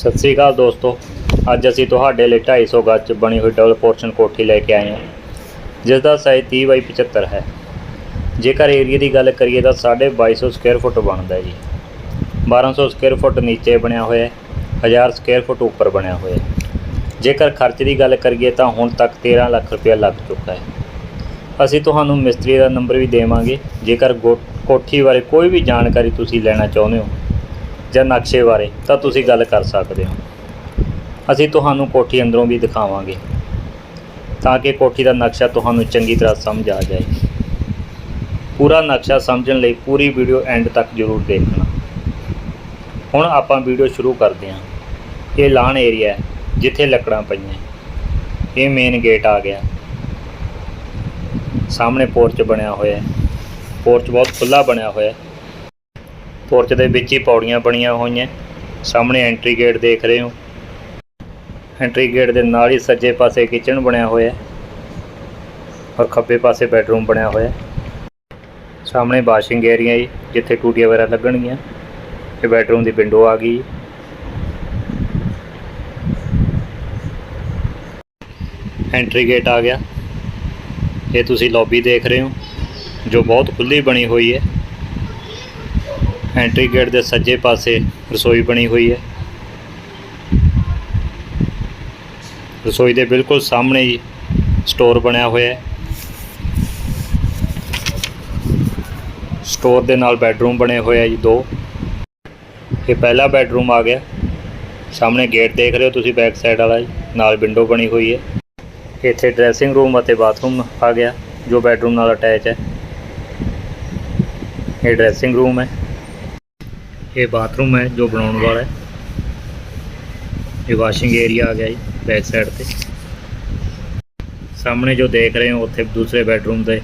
ਸਤਿ ਸ੍ਰੀ ਅਕਾਲ ਦੋਸਤੋ। ਅੱਜ ਅਸੀਂ ਤੁਹਾਡੇ ਲਈ 250 ਗੱਜ 'ਚ ਬਣੀ ਹੋਈ ਡਬਲ ਪੋਰਸ਼ਨ ਕੋਠੀ ਲੈ ਕੇ ਆਏ ਹਾਂ। ਜਿਸ ਦਾ ਸਾਈਜ਼ 30 ਬਾਈ 75 ਹੈ। ਜੇਕਰ ਏਰੀਆ ਦੀ ਗੱਲ ਕਰੀਏ ਤਾਂ 2250 ਸਕੁਅਰ ਫੁੱਟ ਬਣਦਾ ਹੈ ਜੀ। 1200 ਸਕੁਅਰ ਫੁੱਟ ਨੀਚੇ ਬਣਿਆ ਹੋਇਆ ਹੈ। 1000 ਸਕੁਅਰ ਫੁੱਟ ਉੱਪਰ ਬਣਿਆ ਹੋਇਆ ਹੈ। ਜੇਕਰ ਖਰਚ ਦੀ ਗੱਲ ਕਰੀਏ ਤਾਂ ਹੁਣ ਤੱਕ 13 ਲੱਖ ਰੁਪਏ ਲੱਗ ਚੁੱਕਾ ਹੈ। ਅਸੀਂ ਤੁਹਾਨੂੰ ਮਿਸਤਰੀ ਦਾ ਨੰਬਰ ਵੀ ਦੇਵਾਂਗੇ। ਜੇਕਰ ਗੋ- ਕੋਠੀ ਬਾਰੇ ਕੋਈ ਵੀ ਜਾਣਕਾਰੀ ਤੁਸੀਂ ਲੈਣਾ ਚਾਹੁੰਦੇ ਹੋ ਜਾਂ ਨਕਸ਼ੇ ਬਾਰੇ, ਤਾਂ ਤੁਸੀਂ ਗੱਲ ਕਰ ਸਕਦੇ ਹੋ। ਅਸੀਂ ਤੁਹਾਨੂੰ ਕੋਠੀ ਅੰਦਰੋਂ ਵੀ ਦਿਖਾਵਾਂਗੇ, ਤਾਂ ਕਿ ਕੋਠੀ ਦਾ ਨਕਸ਼ਾ ਤੁਹਾਨੂੰ ਚੰਗੀ ਤਰ੍ਹਾਂ ਸਮਝ ਆ ਜਾਏ। ਪੂਰਾ ਨਕਸ਼ਾ ਸਮਝਣ ਲਈ ਪੂਰੀ ਵੀਡੀਓ ਐਂਡ ਤੱਕ ਜ਼ਰੂਰ ਦੇਖਣਾ। ਹੁਣ ਆਪਾਂ ਵੀਡੀਓ ਸ਼ੁਰੂ ਕਰਦੇ ਹਾਂ। ਇਹ ਲਾਨ ਏਰੀਆ ਜਿੱਥੇ ਲੱਕੜਾਂ ਪਈਆਂ ਇਹ ਮੇਨ ਗੇਟ ਆ ਗਿਆ। ਸਾਹਮਣੇ ਪੋਰਚ ਬਣਿਆ ਹੋਇਆ ਹੈ। ਪੋਰਚ ਬਹੁਤ ਖੁੱਲਾ ਬਣਿਆ ਹੋਇਆ ਹੈ। ਪੋਰਚ ਦੇ ਵਿੱਚ ਹੀ ਪੌੜੀਆਂ ਬਣੀਆਂ ਹੋਈਆਂ। ਸਾਹਮਣੇ ਐਂਟਰੀ ਗੇਟ ਦੇਖ ਰਹੇ ਹੋ। ਐਂਟਰੀ ਗੇਟ ਦੇ ਨਾਲ ਹੀ ਸੱਜੇ ਪਾਸੇ ਕਿਚਨ ਬਣਿਆ ਹੋਇਆ। ਔਰ ਖੱਬੇ ਪਾਸੇ ਬੈਡਰੂਮ ਬਣਿਆ ਹੋਇਆ। ਸਾਹਮਣੇ ਵਾਸ਼ਿੰਗ ਏਰੀਆ ਜੀ, ਜਿੱਥੇ ਟੂਟੀਆਂ ਵਗੈਰਾ ਲੱਗਣਗੀਆਂ। ਇਹ ਬੈੱਡਰੂਮ ਦੀ ਵਿੰਡੋ ਆ ਗਈ। ਐਂਟਰੀ ਗੇਟ ਆ ਗਿਆ। ਇਹ ਤੁਸੀਂ ਲੌਬੀ ਦੇਖ ਰਹੇ ਹੋ, ਜੋ ਬਹੁਤ ਖੁੱਲੀ ਬਣੀ ਹੋਈ ਹੈ। ਐਂਟਰੀ ਗੇਟ ਦੇ ਸੱਜੇ ਪਾਸੇ ਰਸੋਈ ਬਣੀ ਹੋਈ ਹੈ। ਰਸੋਈ ਦੇ ਬਿਲਕੁਲ ਸਾਹਮਣੇ ਹੀ ਸਟੋਰ ਬਣਿਆ ਹੋਇਆ ਹੈ। ਸਟੋਰ ਦੇ ਨਾਲ ਬੈੱਡਰੂਮ ਬਣੇ ਹੋਏ ਆ ਜੀ ਦੋ। ਇਹ ਪਹਿਲਾ ਬੈੱਡਰੂਮ ਆ ਗਿਆ। ਸਾਹਮਣੇ ਗੇਟ ਦੇਖ ਰਹੇ ਹੋ ਤੁਸੀਂ ਬੈਕ ਸਾਈਡ ਵਾਲਾ ਜੀ, ਨਾਲ ਵਿੰਡੋ ਬਣੀ ਹੋਈ ਹੈ। ਇੱਥੇ ਡਰੈਸਿੰਗ ਰੂਮ ਅਤੇ ਬਾਥਰੂਮ ਆ ਗਿਆ, ਜੋ ਬੈੱਡਰੂਮ ਨਾਲ ਅਟੈਚ ਹੈ। ਇਹ ਡਰੈਸਿੰਗ ਰੂਮ ਹੈ। ਇਹ ਬਾਥਰੂਮ ਹੈ ਜੋ ਬਣਾਉਣ ਵਾਲਾ ਹੈ। ਇਹ ਵਾਸ਼ਿੰਗ ਏਰੀਆ ਆ ਗਿਆ ਜੀ ਬੈਕ ਸਾਈਡ ਤੇ। ਸਾਹਮਣੇ ਜੋ ਦੇਖ ਰਹੇ ਹੋ, ਉੱਥੇ ਦੂਸਰੇ ਬੈਡਰੂਮ ਦੇ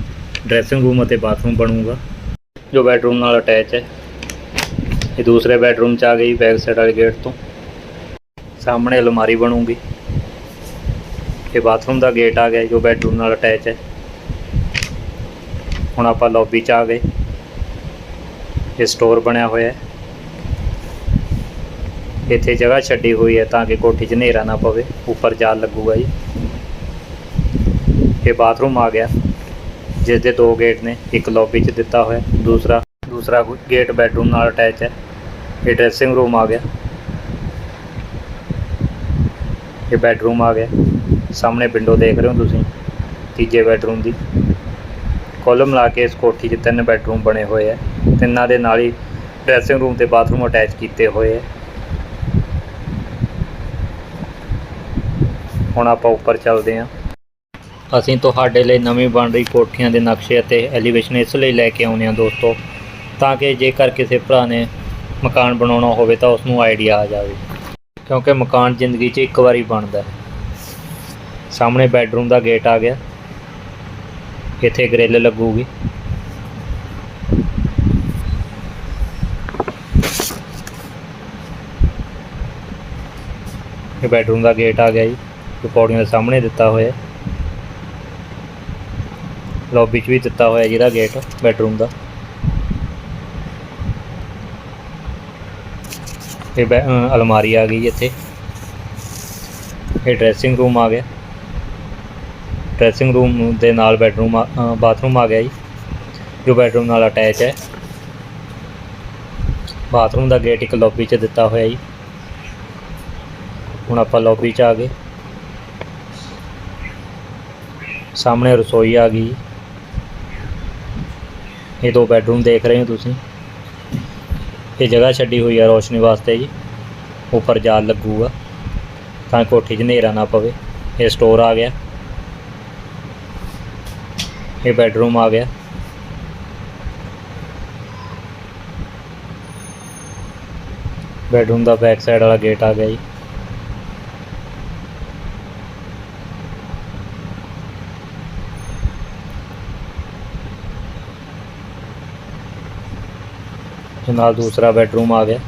ਡਰੈਸਿੰਗ ਰੂਮ ਅਤੇ ਬਾਥਰੂਮ ਬਣੂਗਾ। ਜੋ ਬੈਡਰੂਮ ਨਾਲ ਅਟੈਚ ਹੈ। ਇਹ ਦੂਸਰੇ ਬੈਡਰੂਮ 'ਚ ਆ ਗਈ ਬੈਕ ਸਾਈਡ ਵਾਲੇ ਗੇਟ ਤੋਂ। ਸਾਹਮਣੇ ਅਲਮਾਰੀ ਬਣੂਗੀ। ਇਹ ਬਾਥਰੂਮ ਦਾ ਗੇਟ ਆ ਗਿਆ ਜੋ ਬੈਡਰੂਮ ਨਾਲ ਅਟੈਚ ਹੈ। ਹੁਣ ਆਪਾਂ ਲੌਬੀ 'ਚ ਆ ਗਏ। ਇਹ ਸਟੋਰ ਬਣਿਆ ਹੋਇਆ ਹੈ। ਇੱਥੇ ਜਗ੍ਹਾ ਛੱਡੀ ਹੋਈ ਹੈ ਤਾਂ ਕਿ ਕੋਠੀ 'ਚ ਹਨੇਰਾ ਨਾ ਪਵੇ, ਉੱਪਰ ਜਾਲ ਲੱਗੂਗਾ ਜੀ। ਇਹ ਬਾਥਰੂਮ ਆ ਗਿਆ ਜਿਸ ਦੇ ਦੋ ਗੇਟ ਨੇ, ਇੱਕ ਲੌਬੀ 'ਚ ਦਿੱਤਾ ਹੋਇਆ, ਦੂਸਰਾ ਦੂਸਰਾ ਗੇਟ ਬੈਡਰੂਮ ਨਾਲ ਅਟੈਚ ਹੈ। ਇਹ ਡਰੈਸਿੰਗ ਰੂਮ ਆ ਗਿਆ। ਇਹ ਬੈਡਰੂਮ ਆ ਗਿਆ। ਸਾਹਮਣੇ ਵਿੰਡੋ ਦੇਖ ਰਹੇ ਹੋ ਤੁਸੀਂ, ਤੀਜੇ ਬੈਡਰੂਮ ਦੀ। ਕੁੱਲ ਮਿਲਾ ਕੇ ਇਸ ਕੋਠੀ 'ਚ ਤਿੰਨ ਬੈਡਰੂਮ ਬਣੇ ਹੋਏ ਆ ਤਿੰਨਾਂ ਦੇ ਨਾਲ ਹੀ ਡਰੈਸਿੰਗ ਰੂਮ ਤੇ ਬਾਥਰੂਮ ਅਟੈਚ ਕੀਤੇ ਹੋਏ ਆ ਹੁਣ ਆਪਾਂ ਉੱਪਰ ਚੱਲਦੇ ਹਾਂ। ਅਸੀਂ ਤੁਹਾਡੇ ਲਈ ਨਵੀਂ ਬਣ ਰਹੀ ਕੋਠੀਆਂ ਦੇ ਨਕਸ਼ੇ ਅਤੇ ਐਲੀਵੇਸ਼ਨ ਇਸ ਲਈ ਲੈ ਕੇ ਆਉਂਦੇ ਹਾਂ ਦੋਸਤੋ, ਤਾਂ ਕਿ ਜੇਕਰ ਕਿਸੇ ਭਰਾ ਨੇ ਮਕਾਨ ਬਣਾਉਣਾ ਹੋਵੇ ਤਾਂ ਉਸ ਨੂੰ ਆਈਡੀਆ ਆ ਜਾਵੇ। ਕਿਉਂਕਿ ਮਕਾਨ ਜ਼ਿੰਦਗੀ 'ਚ ਇੱਕ ਵਾਰੀ ਬਣਦਾ ਹੈ। ਸਾਹਮਣੇ ਬੈੱਡਰੂਮ ਦਾ ਗੇਟ ਆ ਗਿਆ। ਇੱਥੇ ਗ੍ਰਿਲ ਲੱਗੂਗੀ। ਇਹ ਬੈੱਡਰੂਮ ਦਾ ਗੇਟ ਆ ਗਿਆ ਜੀ। ਪੌੜੀਆਂ ਦੇ ਸਾਹਮਣੇ ਦਿੱਤਾ ਹੋਇਆ ਹੈ। ਲੌਬੀ 'ਚ ਵੀ ਦਿੱਤਾ ਹੋਇਆ ਜਿਹਦਾ ਗੇਟ ਬੈਡਰੂਮ ਦਾ। ਇਹ ਬੈ- ਅਲਮਾਰੀ ਆ ਗਈ ਇੱਥੇ। ਇਹ ਡਰੈਸਿੰਗ ਰੂਮ ਆ ਗਿਆ। ਡਰੈਸਿੰਗ ਰੂਮ ਦੇ ਨਾਲ ਬੈਡਰੂਮ ਆ- ਬਾਥਰੂਮ ਆ ਗਿਆ ਜੀ, ਜੋ ਬੈਡਰੂਮ ਨਾਲ ਅਟੈਚ ਹੈ। ਬਾਥਰੂਮ ਦਾ ਗੇਟ ਇੱਕ ਲੌਬੀ 'ਚ ਦਿੱਤਾ ਹੋਇਆ ਜੀ। ਹੁਣ ਆਪਾਂ ਲੌਬੀ 'ਚ ਆ ਗਏ। ਸਾਹਮਣੇ ਰਸੋਈ ਆ ਗਈ। ਇਹ ਦੋ ਬੈਡਰੂਮ ਦੇਖ ਰਹੇ ਹੋ ਤੁਸੀਂ। ਇਹ ਜਗ੍ਹਾ ਛੱਡੀ ਹੋਈ ਹੈ ਰੋਸ਼ਨੀ ਵਾਸਤੇ ਜੀ। ਉੱਪਰ ਜਾਲ ਲੱਗੂਗਾ ਤਾਂ ਕੋਠੀ 'ਚ ਹਨੇਰਾ ਨਾ ਪਵੇ। ਇਹ ਸਟੋਰ ਆ ਗਿਆ। ਇਹ ਬੈਡਰੂਮ ਆ ਗਿਆ। ਬੈਡਰੂਮ ਦਾ ਬੈਕ ਸਾਈਡ ਵਾਲਾ ਗੇਟ ਆ ਗਿਆ ਜੀ। ਤੇ ਨਾਲ ਦੂਸਰਾ ਬੈੱਡਰੂਮ ਆ ਗਿਆ।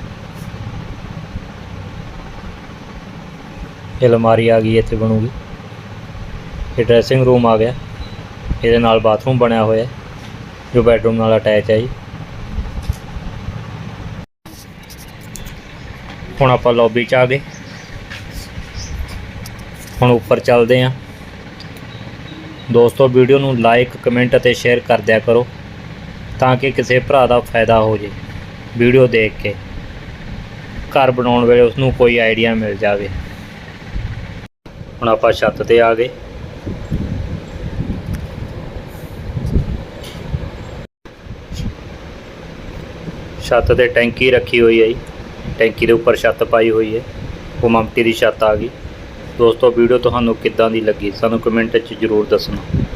ਇਹ ਅਲਮਾਰੀ ਆ ਗਈ, ਇੱਥੇ ਬਣੂਗੀ। ਇਹ ਡਰੈਸਿੰਗ ਰੂਮ ਆ ਗਿਆ। ਇਹਦੇ ਨਾਲ ਬਾਥਰੂਮ ਬਣਿਆ ਹੋਇਆ ਜੋ ਬੈੱਡਰੂਮ ਨਾਲ ਅਟੈਚ ਹੈ ਜੀ। ਹੁਣ ਆਪਾਂ ਲੌਬੀ 'ਚ ਆ ਗਏ। ਹੁਣ ਉੱਪਰ ਚੱਲਦੇ ਹਾਂ। ਦੋਸਤੋ ਵੀਡੀਓ ਨੂੰ ਲਾਈਕ ਕਮੈਂਟ ਅਤੇ ਸ਼ੇਅਰ ਕਰ ਦਿਆ ਕਰੋ, ਤਾਂ ਕਿ ਕਿਸੇ ਭਰਾ ਦਾ ਫਾਇਦਾ ਹੋ ਜੇ। ਵੀਡੀਓ ਦੇਖ ਕੇ ਘਰ ਬਣਾਉਣ ਵੇਲੇ ਉਸ ਨੂੰ ਕੋਈ ਆਈਡੀਆ ਮਿਲ ਜਾਵੇ। ਹੁਣ ਆਪਾਂ ਛੱਤ ਤੇ ਆ ਗਏ। ਛੱਤ ਤੇ ਟੈਂਕੀ ਰੱਖੀ ਹੋਈ ਹੈ ਜੀ। ਟੈਂਕੀ ਦੇ ਉੱਪਰ ਛੱਤ ਪਾਈ ਹੋਈ ਹੈ। ਉਹ ਮਮਟੀ ਦੀ ਛੱਤ ਆ ਗਈ। ਦੋਸਤੋ, ਵੀਡੀਓ ਤੁਹਾਨੂੰ ਕਿੱਦਾਂ ਦੀ ਲੱਗੀ? ਸਾਨੂੰ ਕਮੈਂਟ 'ਚ ਜ਼ਰੂਰ ਦੱਸਣਾ।